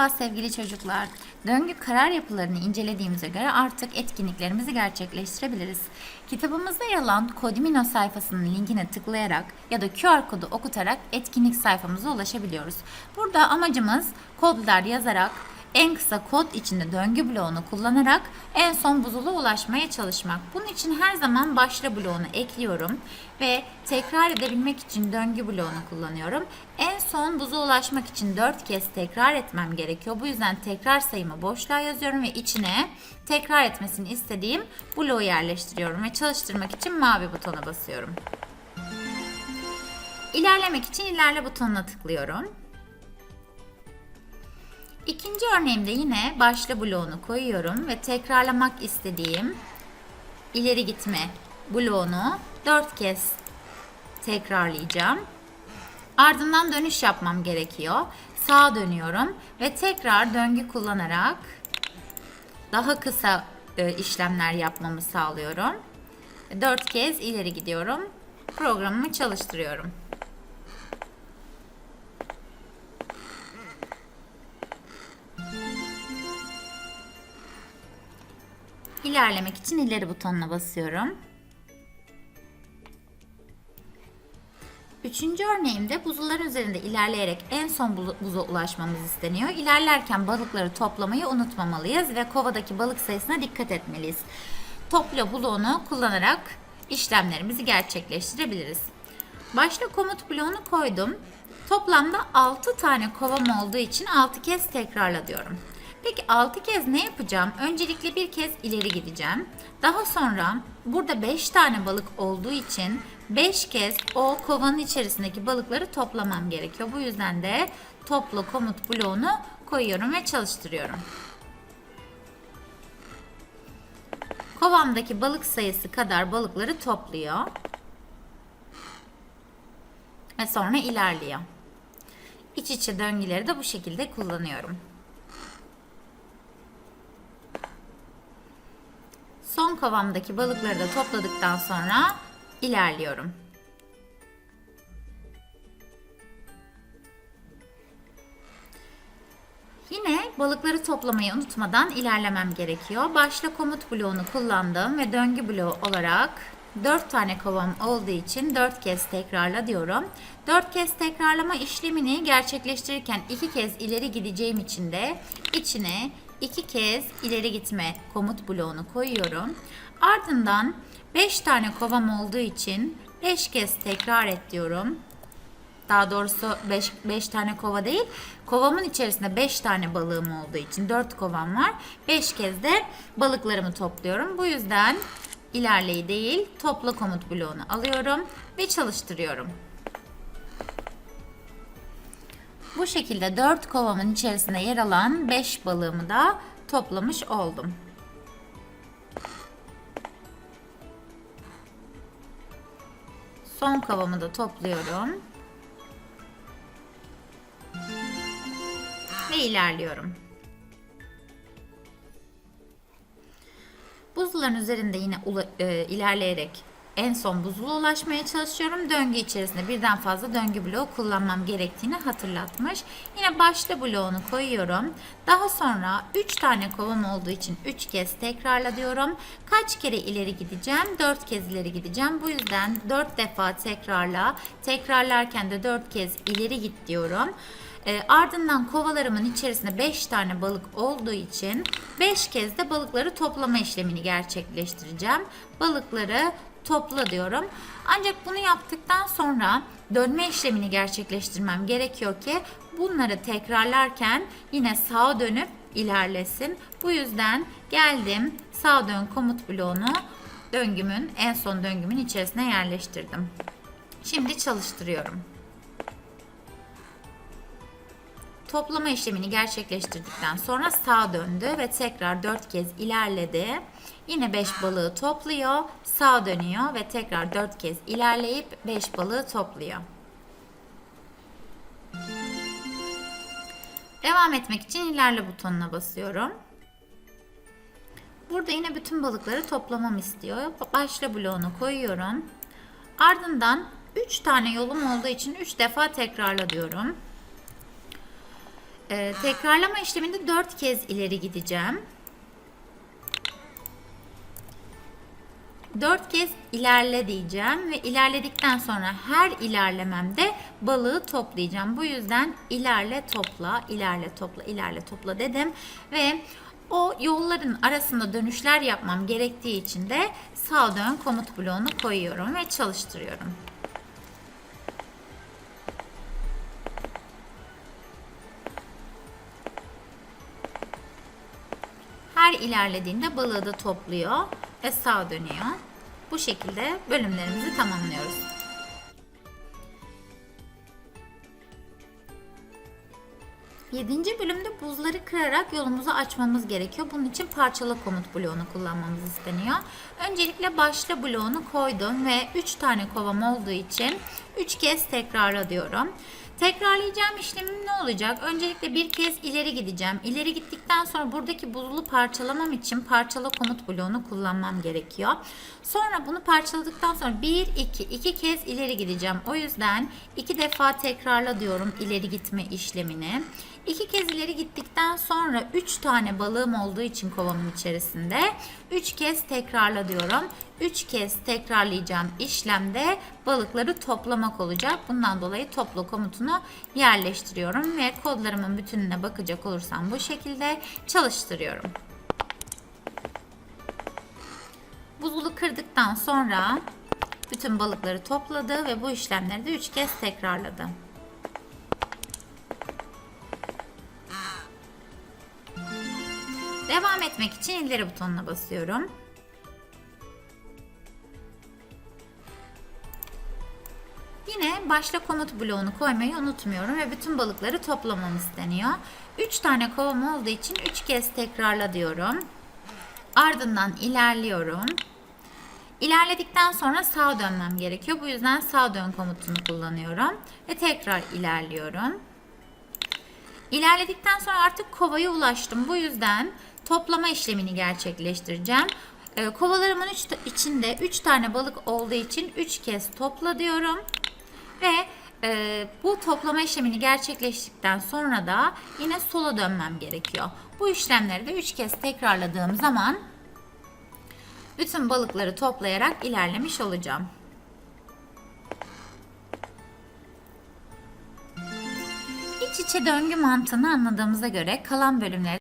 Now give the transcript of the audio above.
Merhaba sevgili çocuklar. Döngü karar yapılarını incelediğimize göre artık etkinliklerimizi gerçekleştirebiliriz. Kitabımızda yer alan Codimino sayfasının linkine tıklayarak ya da QR kodu okutarak etkinlik sayfamıza ulaşabiliyoruz. Burada amacımız kodlar yazarak en kısa kod içinde döngü bloğunu kullanarak en son buzula ulaşmaya çalışmak. Bunun için her zaman başla bloğunu ekliyorum ve tekrar edebilmek için döngü bloğunu kullanıyorum. En son buza ulaşmak için 4 kez tekrar etmem gerekiyor. Bu yüzden tekrar sayımı boşluğa yazıyorum ve içine tekrar etmesini istediğim bloğu yerleştiriyorum ve çalıştırmak için mavi butona basıyorum. İlerlemek için ilerle butonuna tıklıyorum. İkinci örneğimde yine başla bloğunu koyuyorum ve tekrarlamak istediğim ileri gitme bloğunu 4 kez tekrarlayacağım. Ardından dönüş yapmam gerekiyor. Sağa dönüyorum ve tekrar döngü kullanarak daha kısa e, işlemler yapmamı sağlıyorum. 4 kez ileri gidiyorum. Programımı çalıştırıyorum. İlerlemek için ileri butonuna basıyorum. Üçüncü örneğimde buzullar üzerinde ilerleyerek en son buza ulaşmamız isteniyor. İlerlerken balıkları toplamayı unutmamalıyız ve kovadaki balık sayısına dikkat etmeliyiz. Topla bloğunu kullanarak işlemlerimizi gerçekleştirebiliriz. Başla komut bloğunu koydum. Toplamda 6 tane kovam olduğu için 6 kez tekrarla diyorum. Peki 6 kez ne yapacağım? Öncelikle bir kez ileri gideceğim. Daha sonra burada 5 tane balık olduğu için 5 kez o kovanın içerisindeki balıkları toplamam gerekiyor. Bu yüzden de topla komut bloğunu koyuyorum ve çalıştırıyorum. Kovamdaki balık sayısı kadar balıkları topluyor. Ve sonra ilerliyor. İç içe döngüleri de bu şekilde kullanıyorum. Son kovamdaki balıkları da topladıktan sonra ilerliyorum. Yine balıkları toplamayı unutmadan ilerlemem gerekiyor. Başla komut bloğunu kullandım ve döngü bloğu olarak 4 tane kovam olduğu için 4 kez tekrarla diyorum. 4 kez tekrarlama işlemini gerçekleştirirken 2 kez ileri gideceğim için de içine 2 kez ileri gitme komut bloğunu koyuyorum. Ardından 5 tane kovam olduğu için 5 kez tekrar et diyorum. Daha doğrusu 5 tane kova değil. Kovamın içerisinde 5 tane balığım olduğu için 4 kovam var. 5 kez de balıklarımı topluyorum. Bu yüzden ilerleyi değil topla komut bloğunu alıyorum ve çalıştırıyorum. Bu şekilde 4 kovamın içerisinde yer alan 5 balığımı da toplamış oldum. Son kovamı da topluyorum. Ve ilerliyorum. Buzulların üzerinde yine e, ilerleyerek en son buzula ulaşmaya çalışıyorum. Döngü içerisinde birden fazla döngü bloğu kullanmam gerektiğini hatırlatmış. Yine başla bloğunu koyuyorum. Daha sonra 3 tane kovam olduğu için 3 kez tekrarla diyorum. Kaç kere ileri gideceğim? 4 kez ileri gideceğim. Bu yüzden 4 defa tekrarla. Tekrarlarken de 4 kez ileri git diyorum. E, ardından kovalarımın içerisinde 5 tane balık olduğu için 5 kez de balıkları toplama işlemini gerçekleştireceğim. Balıkları topla diyorum. Ancak bunu yaptıktan sonra dönme işlemini gerçekleştirmem gerekiyor ki bunları tekrarlarken yine sağa dönüp ilerlesin. Bu yüzden geldim sağ dön komut bloğunu döngümün en son döngümün içerisine yerleştirdim. Şimdi çalıştırıyorum. Toplama işlemini gerçekleştirdikten sonra sağa döndü ve tekrar 4 kez ilerledi. Yine 5 balığı topluyor, sağa dönüyor ve tekrar 4 kez ilerleyip 5 balığı topluyor. Devam etmek için ilerle butonuna basıyorum. Burada yine bütün balıkları toplamam istiyor. Başla bloğunu koyuyorum. Ardından 3 tane yolum olduğu için 3 defa tekrarla diyorum. Ee, tekrarlama işleminde 4 kez ileri gideceğim. 4 kez ilerle diyeceğim ve ilerledikten sonra her ilerlememde balığı toplayacağım. Bu yüzden ilerle topla, ilerle topla, ilerle topla dedim ve o yolların arasında dönüşler yapmam gerektiği için de sağ dön komut bloğunu koyuyorum ve çalıştırıyorum. Her ilerlediğinde balığı da topluyor ve sağa dönüyor. Bu şekilde bölümlerimizi tamamlıyoruz. Yedinci bölümde buzları kırarak yolumuzu açmamız gerekiyor. Bunun için parçala komut bloğunu kullanmamız isteniyor. Öncelikle başla bloğunu koydum ve 3 tane kovam olduğu için 3 kez tekrarla diyorum. Tekrarlayacağım işlemim ne olacak? Öncelikle bir kez ileri gideceğim. İleri gittikten sonra buradaki buzulu parçalamam için parçala komut bloğunu kullanmam gerekiyor. Sonra bunu parçaladıktan sonra 1, 2, 2 kez ileri gideceğim. O yüzden 2 defa tekrarla diyorum ileri gitme işlemini. 2 kez ileri gittikten sonra 3 tane balığım olduğu için kovamın içerisinde 3 kez tekrarla diyorum. 3 kez tekrarlayacağım işlemde balıkları toplamak olacak. Bundan dolayı topla komutunu yerleştiriyorum ve kodlarımın bütününe bakacak olursam bu şekilde çalıştırıyorum. Buzulu kırdıktan sonra bütün balıkları topladı ve bu işlemleri de 3 kez tekrarladı. Devam etmek için ileri butonuna basıyorum. Yine başla komut bloğunu koymayı unutmuyorum ve bütün balıkları toplamam isteniyor. 3 tane kovam olduğu için 3 kez tekrarla diyorum. Ardından ilerliyorum. İlerledikten sonra sağa dönmem gerekiyor. Bu yüzden sağ dön komutunu kullanıyorum. Ve tekrar ilerliyorum. İlerledikten sonra artık kovaya ulaştım. Bu yüzden toplama işlemini gerçekleştireceğim. Ee, kovalarımın üç, içinde 3 tane balık olduğu için 3 kez topla diyorum. Ve e, bu toplama işlemini gerçekleştikten sonra da yine sola dönmem gerekiyor. Bu işlemleri de 3 kez tekrarladığım zaman bütün balıkları toplayarak ilerlemiş olacağım. İç içe döngü mantığını anladığımıza göre kalan bölümleri